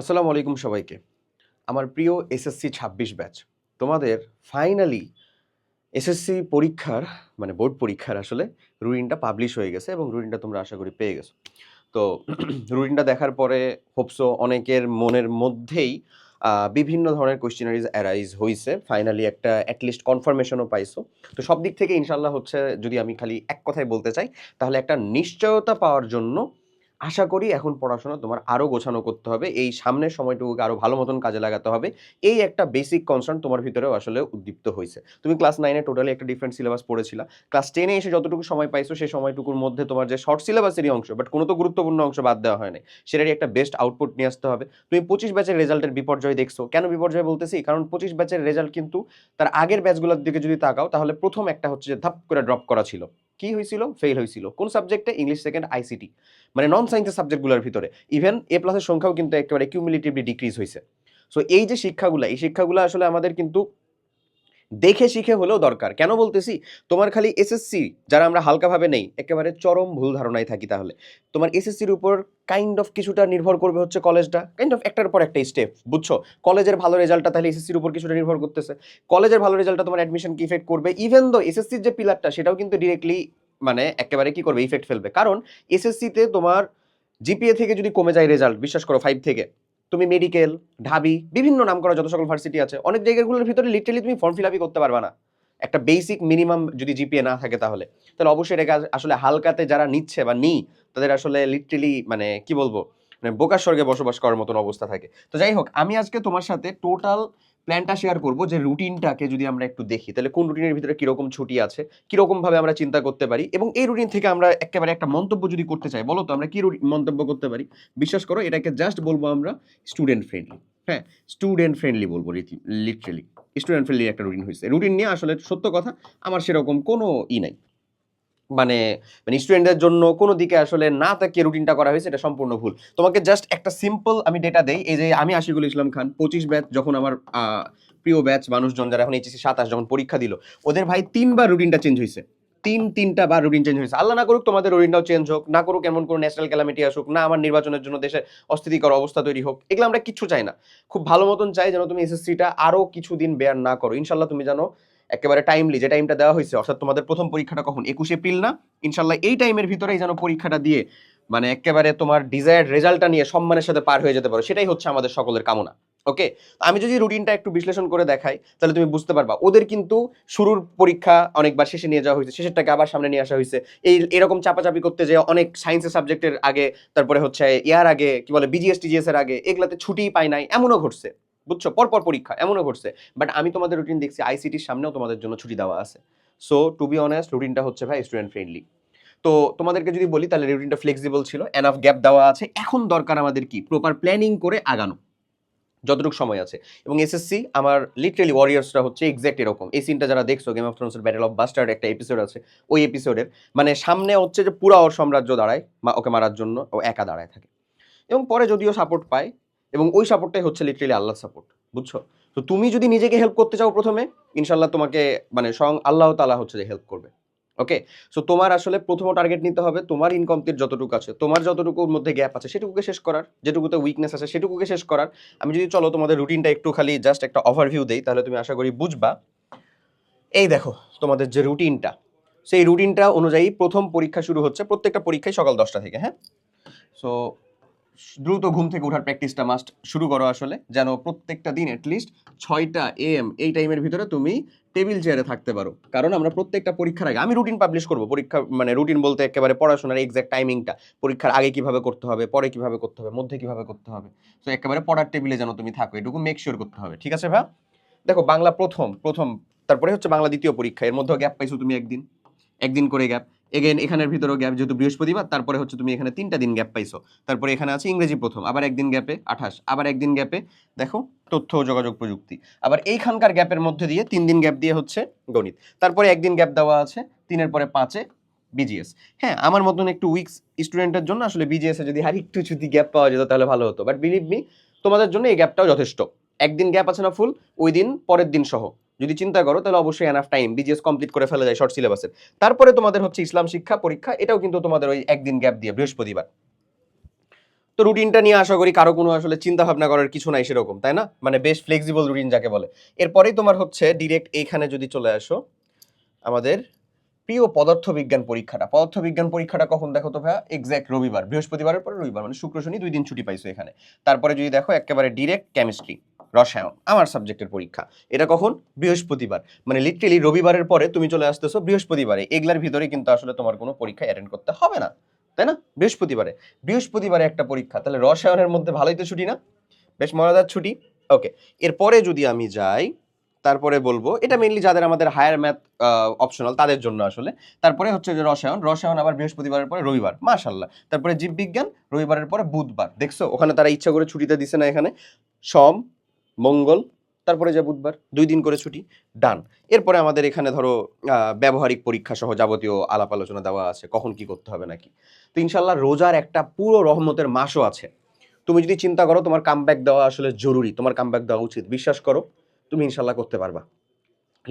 আসসালামু আলাইকুম সবাইকে। আমার প্রিয় এসএসসি ছাব্বিশ ব্যাচ, তোমাদের ফাইনালি এসএসসি পরীক্ষার মানে বোর্ড পরীক্ষার আসলে রুটিনটা পাবলিশ হয়ে গেছে এবং রুটিনটা তোমরা আশা করি পেয়ে গেছো। তো রুটিনটা দেখার পরে হোপসো অনেকের মনের মধ্যেই বিভিন্ন ধরনের কোয়েশ্চেনারিজ অ্যারাইজ হয়েছে ফাইনালি একটা অ্যাটলিস্ট কনফার্মেশনও পাইছো। তো সব দিক থেকে ইনশাল্লাহ হচ্ছে, যদি আমি খালি এক কথায় বলতে চাই, তাহলে একটা নিশ্চয়তা পাওয়ার জন্য আশা করি এখন পড়াশোনা তোমার আরও গোছানো করতে হবে। এই সামনের সময়টুকুকে আরও ভালো মতন কাজে লাগাতে হবে। এই একটা বেসিক কনসার্ন তোমার ভিতরেও আসলে উদ্দীপ্ত হয়েছে। তুমি ক্লাস নাইনে টোটালি একটা ডিফারেন্ট সিলেবাস পড়েছিলা। ক্লাস টেনে এসে যতটুকু সময় পাইছো সেই সময়টুকুর মধ্যে তোমার যে শর্ট সিলেবাসেরই অংশ বাট কোনো তো গুরুত্বপূর্ণ অংশ বাদ দেওয়া হয় নাই সেটারই একটা বেস্ট আউটপুট নিয়ে আসতে হবে। তুমি পঁচিশ ব্যাচের রেজাল্টের বিপর্যয় দেখছ। কেন বিপর্যয় বলতেছি? কারণ পঁচিশ ব্যাচের রেজাল্ট কিন্তু তার আগের ব্যাচগুলোর দিকে যদি তাকাও, তাহলে প্রথম একটা হচ্ছে যে ধাপ করে ড্রপ করা ছিল। কি হয়েছিল? ফেল হয়েছিল। কোন সাবজেক্টে ইংলিশ সেকেন্ড আইসিটি মানে নন সায়েন্সের সাবজেক্টগুলোর ভিতরে। ইভেন এ প্লাসের সংখ্যাও কিন্তু একেবারে কিউমিলেটিভলি ডিক্রিজ হয়েছে। সো এই যে শিক্ষাগুলো, এই শিক্ষাগুলো আসলে আমাদের কিন্তু দেখে শিখে হলেও দরকার। কেন বলতেছি? তোমার খালি এসএসসি যারা আমরা হালকাভাবে নেই, একেবারে চরম ভুল ধারণায় থাকি তাহলে। তোমার এসএসসির উপর কাইন্ড অফ কিছুটা নির্ভর করবে হচ্ছে কলেজটা। কাইন্ড অফ একটার পর একটা স্টেপ বুঝছ? কলেজের ভালো রেজাল্টটা তাহলে এসএসসির উপর কিছুটা নির্ভর করতেছে। কলেজের ভালো রেজাল্টটা তোমার অ্যাডমিশনকে ইফেক্ট করবে? ইভেন দো এসএসসির যে পিলারটা সেটাও কিন্তু ডিরেক্টলি মানে একেবারে কি করবে? ইফেক্ট ফেলবে। কারণ এসএসসিতে তোমার জিপিএ থেকে যদি কমে যায় রেজাল্ট বিশ্বাস করো ফাইভ থেকে তুমি মেডিকেল ঢাবি, বিভিন্ন নাম করা যত সকল ভার্সিটি আছে, অনেক জায়গাগুলোর ভিতরে লিটারালি তুমি ফর্ম ফিল আপই করতে পারবে না। একটা বেসিক মিনিমাম যদি জিপিএ না থাকে তাহলে। তাহলে অবশ্যই এটাকে আসলে হালকাতে যারা নিচ্ছে বা নি তাদের আসলে লিটারালি মানে কি বলব? মানে বোকার স্বর্গে বসবাস করার মতন অবস্থা থাকে। তো যাই হোক, আমি আজকে তোমার সাথে টোটাল প্ল্যানটা শেয়ার করব যে রুটিনটাকে যদি আমরা একটু দেখি, তাহলে কোন রুটিনের ভিতরে কীরকম ছুটি আছে, কীরকমভাবে আমরা চিন্তা করতে পারি এবং এই রুটিন থেকে আমরা একেবারে একটা মন্তব্য যদি করতে চাই, বলো তো আমরা কী মন্তব্য করতে পারি? বিশ্বাস করো, এটাকে জাস্ট বলব আমরা স্টুডেন্ট ফ্রেন্ডলি হ্যাঁ স্টুডেন্ট ফ্রেন্ডলি বলব লিটারেলি স্টুডেন্ট ফ্রেন্ডলি একটা রুটিন হয়েছে। রুটিন নিয়ে আসলে সত্য কথা, আমার সেরকম কোনো ই নাই। মানে মানে স্টুডেন্টদের জন্য কোনো দিকে আসলে না তাকিয়ে রুটিনটা করা হয়েছে, এটা সম্পূর্ণ ভুল। তোমাকে জাস্ট একটা সিম্পল আমি ডেটা দেই, এই যে আমি আশিকুল ইসলাম খান, পঁচিশ ব্যাচ যখন আমার প্রিয় ব্যাচ মানুষজন যারা এখন এইচএসসি সাতাশ যখন পরীক্ষা দিল, ওদের ভাই তিনবার রুটিনটা চেঞ্জ হয়েছে। তিন, তিনটা বার রুটিন চেঞ্জ হয়েছে। আল্লাহ না করুক তোমাদের রুটিনটাও চেঞ্জ হোক, না করুক এমন কোনো ন্যাশনাল ক্যালামিটি আসুক, না আমার নির্বাচনের জন্য দেশে অস্থিতিকর অবস্থা তৈরি হোক, এগুলো আমরা কিচ্ছু চাই না। খুব ভালো মতন চাই যেন তুমি এসএসসিটা আরও কিছুদিন বেয়ার না করো। ইনশাল্লাহ তুমি জানো একেবারে টাইমলি যে টাইমটা দেওয়া হয়েছে, অর্থাৎ তোমাদের প্রথম পরীক্ষাটা কখন? একুশ এপ্রিল না? ইনশাল্লাহ এই টাইমের ভিতরেই যেন পরীক্ষাটা দিয়ে মানে একেবারে তোমার ডিজায়ার্ড রেজাল্টটা নিয়ে সম্মানের সাথে পার হয়ে যেতে পারো। সেটাই হচ্ছে আমাদের সকলের কামনা ওকে আমি যদি রুটিনটা একটু বিশ্লেষণ করে দেখাই, তাহলে তুমি বুঝতে পারবা। ওদের কিন্তু শুরুর পরীক্ষা অনেকবার শেষে নিয়ে যাওয়া হয়েছে, শেষেরটাকে আবার সামনে নিয়ে আসা হয়েছে। এই এরকম চাপাচাপি করতে যে অনেক সায়েন্সের সাবজেক্টের আগে, তারপরে হচ্ছে ইয়ার আগে, কি বলে বিজিএস টিজিএস এর আগে, এগুলাতে ছুটিই পায় নাই, এমনও ঘটছে। বুঝছ? পরপর পরীক্ষা, এমনও ঘটছে। বাট আমি তোমাদের রুটিন দেখছি আইসিটির সামনেও তোমাদের জন্য ছুটি দেওয়া আছে। সো টু বি অনেস্ট রুটিনটা হচ্ছে ভাই স্টুডেন্ট ফ্রেন্ডলি তো তোমাদেরকে যদি বলি, তাহলে রুটিনটা ফ্লেক্সিবল ছিল এনাফ গ্যাপ দেওয়া আছে। এখন দরকার আমাদের কি? প্রপার প্ল্যানিং করে আগানো। যতটুকু সময় আছে। এবং এসএসসি আমার লিটারেলি ওয়ারিয়ার্সটা হচ্ছে এক্স্যাক্ট এরকম। এই সিনটা যারা দেখছ গেম অফ থ্রোনসের ব্যাটেল অফ বাস্টার্ড একটা এপিসোড আছে, ওই এপিসোডের মানে সামনে হচ্ছে যে পুরা ওর সাম্রাজ্য দাঁড়ায় ওকে মারার জন্য, ও একা দাঁড়ায় থাকে। এবং পরে যদিও সাপোর্ট পায় এবং ওই সাপোর্টটাই হচ্ছে লিটারেলি আল্লাহ সাপোর্ট বুঝছ? তো তুমি যদি নিজেকে হেল্প করতে চাও প্রথমে ইনশাল্লাহ তোমাকে মানে স্বয়ং আল্লাহ তালা হচ্ছে যে হেল্প করবে ওকে সো তোমার আসলে প্রথম টার্গেট নিতে হবে, তোমার ইনকমপ্লিট যতটুকু আছে, তোমার যতটুকুর মধ্যে গ্যাপ আছে, সেটুকুকে শেষ করার, যেটুকুতে উইকনেস আছে, সেটুকুকে শেষ করার। আমি যদি, চলো তোমাদের রুটিনটা একটু খালি জাস্ট একটা ওভারভিউ দেই, তাহলে তুমি আশা করি বুঝবা। এই দেখো, তোমাদের যে রুটিনটা সেই রুটিনটা অনুযায়ী প্রথম পরীক্ষা শুরু হচ্ছে প্রত্যেকটা পরীক্ষায় সকাল দশটা থেকে হ্যাঁ? সো দ্রুত ঘুম থেকে ওঠার প্র্যাকটিসটা মাস্ট শুরু করো আসলে। যেন প্রত্যেকটা দিন অ্যাটলিস্ট ছয়টা এম এই টাইমের ভিতরে তুমি টেবিল চেয়ারে থাকতে পারো। কারণ আমরা প্রত্যেকটা পরীক্ষার আগে, আমি রুটিন পাবলিশ করব পরীক্ষা মানে রুটিন বলতে একেবারে পড়াশোনার এক্সাক্ট টাইমিংটা পরীক্ষার আগে কীভাবে করতে হবে, পরে কীভাবে করতে হবে, মধ্যে কীভাবে করতে হবে। তো একেবারে পড়ার টেবিলে যেন তুমি থাকো, এটুকু মেক শিওর করতে হবে, ঠিক আছে ভাই? দেখো, বাংলা প্রথম প্রথম, তারপরে হচ্ছে বাংলা দ্বিতীয় পরীক্ষা, এর মধ্যেও গ্যাপ পাইছো তুমি একদিন। একদিন করে গ্যাপ এগেন এখানের ভিতরেও গ্যাপ যেহেতু বৃহস্পতিবার, তারপরে হচ্ছে তুমি এখানে তিনটা দিন গ্যাপ পাইছো। তারপরে এখানে আছে ইংরেজি প্রথম, আবার একদিন গ্যাপে আঠাশ, আবার একদিন গ্যাপে দেখো তথ্য ও যোগাযোগ প্রযুক্তি। আবার এইখানকার গ্যাপের মধ্যে দিয়ে তিন দিন গ্যাপ দিয়ে হচ্ছে গণিত। তারপরে একদিন গ্যাপ দেওয়া আছে, তিনের পরে পাঁচে বিজিএস হ্যাঁ আমার মতন একটু উইক্স স্টুডেন্টের জন্য আসলে বিজিএস যদি আর একটু যদি গ্যাপ পাওয়া যেত তাহলে ভালো হতো। বাট বিলিভ মি তোমাদের জন্য এই গ্যাপটাও যথেষ্ট। একদিন গ্যাপ আছে না ফুল ওই দিন পরের দিন সহ। যদি চিন্তা করো, তাহলে অবশ্যই এনাফ টাইম বিজিএস কমপ্লিট করে ফেলে যায় শর্ট সিলেবাসের তারপরে তোমাদের হচ্ছে ইসলাম শিক্ষা পরীক্ষা, এটাও কিন্তু তোমাদের ওই একদিন গ্যাপ দিয়ে, বৃহস্পতিবার। তো রুটিনটা নিয়ে আশা করি কারও কোনো আসলে চিন্তা ভাবনা করার কিছু নাই সেরকম, তাই না? মানে বেশ ফ্লেক্সিবল রুটিন যাকে বলে। এরপরেই তোমার হচ্ছে ডিরেক্ট এইখানে যদি চলে আসো, আমাদের প্রিয় পদার্থবিজ্ঞান পরীক্ষাটা। পদার্থবিজ্ঞান পরীক্ষাটা কখন দেখো তো ভাইয়া? এক্স্যাক্ট রবিবার, বৃহস্পতিবারের পরে রবিবার মানে শুক্র, শনি দুই দিন ছুটি পাইছো এখানে। তারপরে যদি দেখো, একেবারে ডিরেক্ট কেমিস্ট্রি রসায়ন, আমার সাবজেক্টের পরীক্ষা। এটা কখন? বৃহস্পতিবার। মানে লিটারেলি রবিবারের পরে তুমি চলে আসতেছো বৃহস্পতিবারে। এগুলার ভিতরে কিন্তু আসলে তোমার কোনো পরীক্ষা অ্যাটেন্ড করতে হবে না। তাই না? বৃহস্পতিবারে। বৃহস্পতিবারে একটা পরীক্ষা। তাহলে রসায়নের মধ্যে ভালোই তো ছুটি না? বেশ মজাদার ছুটি। ওকে এরপরে যদি আমি যাই, তারপরে বলব, এটা মেইনলি যাদের আমাদের হায়ার ম্যাথ অপশনাল তাদের জন্য আসলে। তারপরে হচ্ছে যে রসায়ন রসায়ন আবার বৃহস্পতিবারের পরে রবিবার মাশাল্লাহ তারপরে জীববিজ্ঞান, রবিবারের পরে বুধবার। দেখছ? ওখানে তারা ইচ্ছা করে ছুটিতে দিছে না এখানে। সোম মঙ্গল, তারপরে যা বুধবার, দুই দিন করে ছুটি, ডান। এরপরে আমাদের এখানে ধরো ব্যবহারিক পরীক্ষা সহ যাবতীয় আলাপ আলোচনা দেওয়া আছে, কখন কি করতে হবে নাকি? তো ইনশাল্লাহ রোজার একটা পুরো রহমতের মাসও আছে। তুমি যদি চিন্তা করো, তোমার কামব্যাক দেওয়া আসলে জরুরি, তোমার কামব্যাক দেওয়া উচিত। বিশ্বাস করো, তুমি ইনশাল্লাহ করতে পারবা।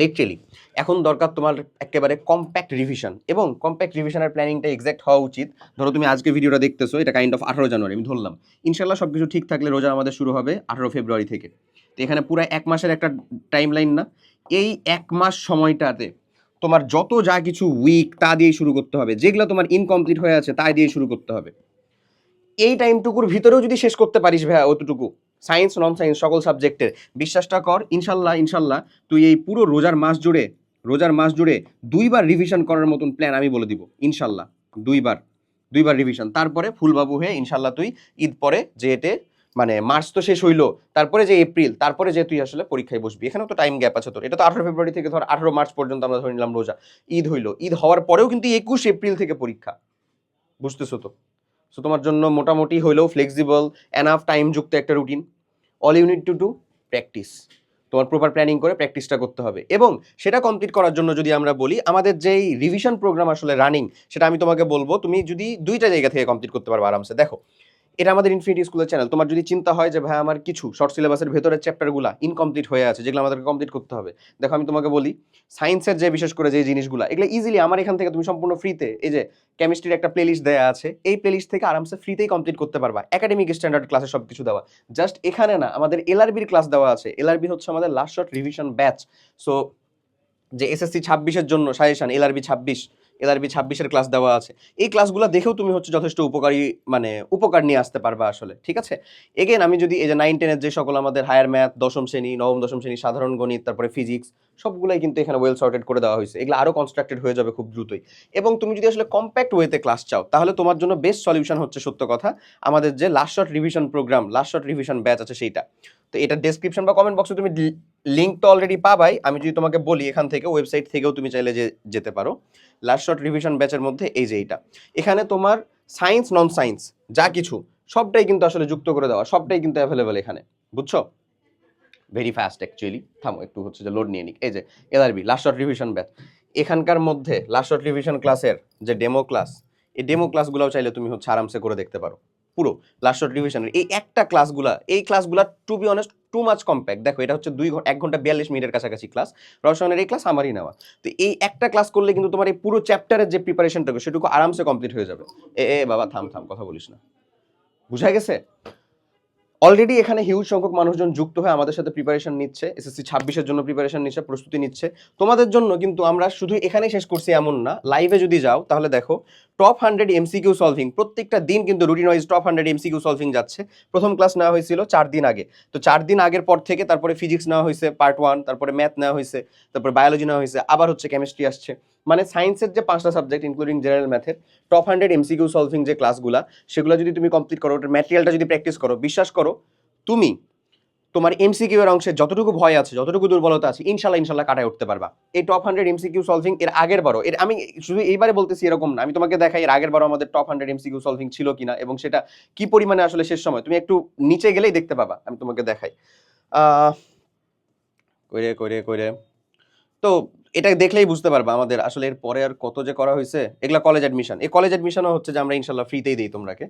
লিটারেলি এখন দরকার তোমার একেবারে কম্প্যাক্ট রিভিশন এবং কম্প্যাক্ট রিভিশনের প্ল্যানিংটা এক্সাক্ট হওয়া উচিত। ধরো তুমি আজকে ভিডিওটা দেখতেছো, এটা কাইন্ড অফ আঠারো জানুয়ারি, আমি ধরলাম। ইনশাল্লাহ সব কিছু ঠিক থাকলে রোজা আমাদের শুরু হবে আঠারো ফেব্রুয়ারি থেকে। তো এখানে পুরো এক মাসের একটা টাইম লাইন না, এই এক মাস সময়টাতে তোমার যত যা কিছু উইক তা দিয়ে শুরু করতে হবে। যেগুলো তোমার ইনকমপ্লিট হয়ে আছে তা দিয়ে শুরু করতে হবে। এই টাইমটুকুর ভিতরেও যদি শেষ করতে পারিস ভাইয়া অতটুকু সায়েন্স নন সায়েন্স সকল সাবজেক্টের বিশ্বাসটা কর, ইনশাল্লাহ ইনশাল্লাহ, তুই এই পুরো রোজার মাস জুড়ে, রোজার মাস জুড়ে দুইবার রিভিশন করার মতন প্ল্যান আমি বলে দিব, ইনশাল্লাহ, দুইবার দুইবার রিভিশন তারপরে ফুলবাবু হয়ে ইনশাল্লাহ তুই ঈদ পরে যে এতে মানে মার্চ তো শেষ হইল, তারপরে যে এপ্রিল, তারপরে যে তুই আসলে পরীক্ষায় বসবি। এখানেও তো টাইম গ্যাপ আছে তোর। এটা তো আঠারো ফেব্রুয়ারি থেকে ধর আঠারো মার্চ পর্যন্ত আমরা ধরে নিলাম রোজা। ঈদ হইল। ঈদ হওয়ার পরেও কিন্তু একুশ এপ্রিল থেকে পরীক্ষা। বুঝতেছো তো? সো তোমার জন্য মোটামুটি হইলেও ফ্লেক্সিবল অ্যানাফ টাইম যুক্ত একটা routine all unit to do practice তোমার প্রপার প্ল্যানিং করে প্র্যাকটিসটা করতে হবে। এবং সেটা কমপ্লিট করার জন্য যদি আমরা বলি, আমাদের যেই রিভিশন প্রোগ্রাম আসলে রানিং সেটা আমি তোমাকে বলব, তুমি যদি দুইটা জায়গা থেকে কমপ্লিট করতে পারবে আরামসে। দেখো এটা আমাদের ইনফিনিটি স্কুলের চ্যানেল তোমার যদি চিন্তা হয় যে, ভাই, আমার কিছু শর্ট সিলেবাসের ভেতরের চ্যাপ্টারগুলো ইনকমপ্লিট হয়ে আছে, যেগুলো আমাদেরকে কমপ্লিট করতে হবে। দেখো, আমি তোমাকে বলি সায়েন্সের যে, বিশেষ করে যে, জিনিসগুলো, এগুলো ইজিলি আমার এখান থেকে তুমি সম্পূর্ণ ফ্রিতে এই যে কেমিস্ট্রির একটা প্লেলিস্ট দেওয়া আছে, এই প্লেলিস্ট থেকে আরামসে ফ্রিতেই কমপ্লিট করতে পারবা। একাডেমিক স্ট্যান্ডার্ড ক্লাসে সব কিছু দেওয়া। জাস্ট এখানে না, আমাদের এলআরবির ক্লাস দেওয়া আছে। এলআরবি হচ্ছে আমাদের last short revision batch so যে এসএসসি ছাব্বিশের জন্য সাজেশন এলআরবি ছাব্বিশ। এলআরবি ছাব্বিশের ক্লাস দেওয়া আছে। এই ক্লাসগুলো দেখেও তুমি হচ্ছে যথেষ্ট উপকারী মানে উপকার নিয়ে আসতে পারবা আসলে, ঠিক আছে? এগেন আমি যদি এই যে নাইন টেনের যে সকল আমাদের হায়ার ম্যাথ দশম শ্রেণি, নবম, দশম শ্রেণি, সাধারণ গণিত, তারপরে ফিজিক্স সবগুলোই কিন্তু এখানে ওয়েল সর্টেড করে দেওয়া হয়েছে। এগুলো আরও কনস্ট্রাক্টেড হয়ে যাবে খুব দ্রুতই। এবং তুমি যদি আসলে কম্প্যাক্ট ওয়েতে ক্লাস চাও, তাহলে তোমার জন্য বেস্ট সলিউশন হচ্ছে সত্য কথা, আমাদের যে last short revision program last short revision batch আছে সেইটা। তো এটা ডেসক্রিপশন বা কমেন্ট বক্সে তুমি লিঙ্ক তো অলরেডি পাবাই। আমি যদি তোমাকে বলি এখান থেকে ওয়েবসাইট থেকেও তুমি চাইলে যে যেতে পারো। লাস্ট শর্ট রিভিশন ব্যাচের মধ্যে এই যে এইটা। এখানে তোমার সায়েন্স নন সায়েন্স যা কিছু, সবটাই কিন্তু আসলে যুক্ত করে দেওয়া, সবটাই কিন্তু অ্যাভেলেবেল এখানে। বুঝছ? ভেরি ফাস্ট অ্যাকচুয়ালি থামো, একটু হচ্ছে যে লোড নিয়ে নিক। এই যে LRB last short revision batch এখানকার মধ্যে লাস্ট শর্ট রিভিশন ক্লাসের যে ডেমো ক্লাস এই ডেমো ক্লাসগুলোও চাইলে তুমি হচ্ছে আরামসে করে দেখতে পারো। পুরো লাস্ট শর্ট রিভিশনের এই একটা ক্লাসগুলা এই ক্লাসগুলা to be honest too much compact দেখো, এটা হচ্ছে দুই এক ঘণ্টা বিয়াল্লিশ মিনিটের কাছাকাছি ক্লাস রসায়নের এই ক্লাস আমারই নেওয়া। তো এই একটা ক্লাস করলে কিন্তু তোমার এই পুরো চ্যাপ্টারের যে প্রিপারেশনটা সেটুকু আরামসে কমপ্লিট হয়ে যাবে। এ এ, বাবা, থাম থাম, কথা বলিস না। বুঝা গেছে? অলরেডি এখানে হিউজ সংখ্যক মানুষজন যুক্ত হয়ে আমাদের সাথে প্রিপারেশন নিচ্ছে। এসএসসি ছাব্বিশের জন্য প্রিপারেশন নিচ্ছে, প্রস্তুতি নিচ্ছে। তোমাদের জন্য কিন্তু আমরা শুধু এখানেই শেষ করছি এমন না। লাইভে যদি যাও, তাহলে দেখো টপ হান্ড্রেড এমসিকিউ সলভিং প্রত্যেকটা দিন কিন্তু routine wise top hundred MCQ solving যাচ্ছে। প্রথম ক্লাস নেওয়া হয়েছিল চার দিন আগে। তো চার দিন আগের পর থেকে তারপরে ফিজিক্স নেওয়া হয়েছে পার্ট ওয়ান তারপরে ম্যাথ নেওয়া হয়েছে, তারপরে বায়োলজি নেওয়া হয়েছে, আবার হচ্ছে কেমিস্ট্রি আসছে। মানে সায়েন্সের যে পাঁচটা সাবজেক্ট ইনক্লুডিং জেনারেল ম্যাথের টপ হান্ড্রেড এমসিকিউ সলভিং যে ক্লাসগুলো সেগুলো যদি তুমি কমপ্লিট করো, ওটার ম্যাটেরিয়ালটা যদি প্র্যাকটিস করো, বিশ্বাস করো, তুমি তোমার এমসিকিউ এর অংশে যতটুকু ভয় আছে যতটুকু দুর্বলতা আছে ইনশাল্লাহ ইনশাল্লাহ কাটায় উঠতে পারবা। এই টপ হান্ড্রেড এমসিকিউ সলভিং এর আগের বারও এর আমি শুধু এইবারে বলতেছি এরকম না আমি তোমাকে দেখাই এর আগের বারও আমাদের টপ হান্ড্রেড এমসিকিউ সলভিং ছিল কিনা এবং সেটা কি পরিমাণে আসলে শেষ সময় তুমি একটু নিচে গেলেই দেখতে পাবা আমি তোমাকে দেখাই। আহ, কইরে কইরে কইরে। তো এটা দেখলেই বুঝতে পারবা আমাদের আসলে এর পরে আর কত যে করা হয়েছে এগুলা কলেজ অ্যাডমিশন এই কলেজ অ্যাডমিশনও হচ্ছে যে আমরা ইনশাল্লাহ ফ্রিতেই দিই তোমরাকে।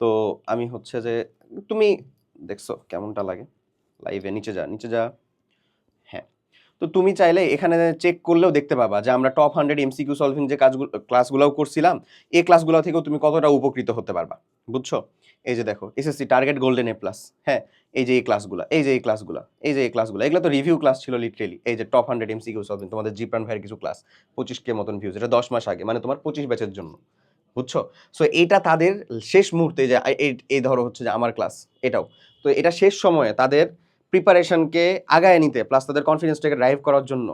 তো আমি হচ্ছে যে তুমি দেখছ কেমনটা লাগে। লাইভে নিচে যা নিচে যা। হ্যাঁ। তো তুমি চাইলে এখানে চেক করলেও দেখতে পাবা যে আমরা টপ হান্ড্রেড এমসিকিউ সলভিং যে কাজগুলো ক্লাসগুলোও করছিলাম এই ক্লাসগুলো থেকেও তুমি কতটা উপকৃত হতে পারবা, বুঝছ? এই যে দেখো SSC target golden A plus হ্যাঁ? এই যে এই ক্লাসগুলো এই যে এই ক্লাসগুলো এই যে এই ক্লাসগুলো এগুলো তো রিভিউ ক্লাস ছিল লিটারেলি এই যে টপ হান্ড্রেড এমসিকিউ সলভিং তোমাদের জিপ্রান ভাইয়ের কিছু ক্লাস পঁচিশ কে মতন ভিউজ এটা দশ মাস আগে মানে তোমার পঁচিশ ব্যাচের জন্য, বুঝছ? সো এটা তাদের শেষ মুহূর্তে যে, এই ধরো হচ্ছে যে আমার ক্লাস এটাও। তো এটা শেষ সময়ে তাদের প্রিপারেশনকে আগায় নিতে প্লাস তাদের কনফিডেন্সটাকে ড্রাইভ করার জন্য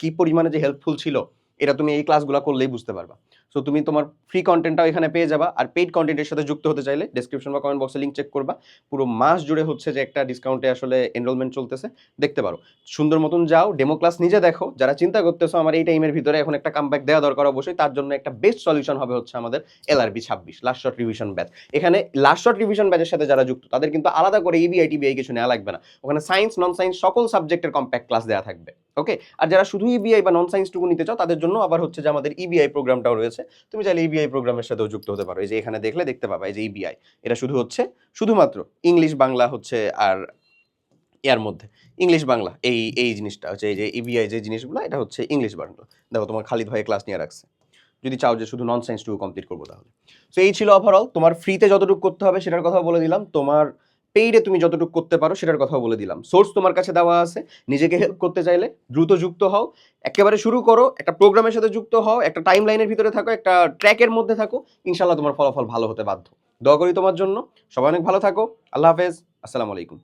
কি পরিমাণে যে হেল্পফুল ছিল, এটা তুমি এই ক্লাসগুলো করলেই বুঝতে পারবা। সো তুমি তোমার ফ্রি কন্টেন্টটাও এখানে পেয়ে যাবা। আর পেইড কন্টেন্টের সাথে যুক্ত হতে চাইলে ডেসক্রিপশন বা কমেন্ট বক্সে লিঙ্ক চেক করবা। পুরো মাস জুড়ে হচ্ছে যে একটা ডিসকাউন্টে আসলে এনরোলমেন্ট চলতেছে। দেখতে পারো। সুন্দর মতন যাও ডেমো ক্লাস নিজে দেখো। যারা চিন্তা করতেছো আমার এই টাইমের ভিতরে এখন একটা কামব্যাক দেওয়া দরকার অবশ্যই, তার জন্য একটা বেস্ট সলিউশন হবে হচ্ছে আমাদের এলআরবি ছাব্বিশ লাস্ট শর্ট রিভিশন ব্যাচ এখানে লাস্ট শর্ট রিভিশন ব্যাচের সাথে যারা যুক্ত, তাদের কিন্তু আলাদা করে E ইবিআই টিবিআই কিছু নেওয়া লাগবে না। ওখানে সায়েন্স নন সায়েন্স সকল সাবজেক্টের কম্প্যাক্ট ক্লাস দেওয়া থাকবে। ওকে আর যারা শুধু ইবিআই বা নন সায়েন্সটুকু নিতে চাও, তাদের জন্য আবার হচ্ছে যে আমাদের ইবিআই প্রোগ্রামটাও রয়েছে। তুমি চাইলে ইবিআই প্রোগ্রামের সাথেও যুক্ত হতে পারো। এই যে এখানে দেখলে দেখতে পাবা, এই যে ইবিআই এটা শুধু হচ্ছে, শুধুমাত্র ইংলিশ বাংলা হচ্ছে আর এর মধ্যে। ইংলিশ বাংলা, এই এই জিনিসটা হচ্ছে, এই যে ইবিআই যে জিনিসগুলো, এটা হচ্ছে ইংলিশ বাংলা। দেখো, তোমার খালিদ ভাই ক্লাস নিয়ে রাখছে। যদি চাও যে শুধু নন সায়েন্সটুকু কমপ্লিট করব তাহলে। সো এই ছিল ওভারঅল তোমার ফ্রিতে যতটুকু করতে হবে সেটার কথা বলে দিলাম। তোমার পেইডে তুমি যতটুকু করতে পারো সেটার কথা বলে দিলাম। সোর্স তোমার কাছে দেওয়া আছে। নিজেকে হেল্প করতে চাইলে দ্রুত যুক্ত হও। একেবারে শুরু করো, একটা প্রোগ্রামের সাথে যুক্ত হও, একটা টাইম লাইনের ভিতরে থাকো, একটা ট্র্যাকের মধ্যে থাকো। ইনশাল্লাহ তোমার ফলাফল ভালো হতে বাধ্য। দোয়া করি তোমার জন্য। সবাই অনেক ভালো থাকো। আল্লাহ হাফেজ। আসসালামু আলাইকুম।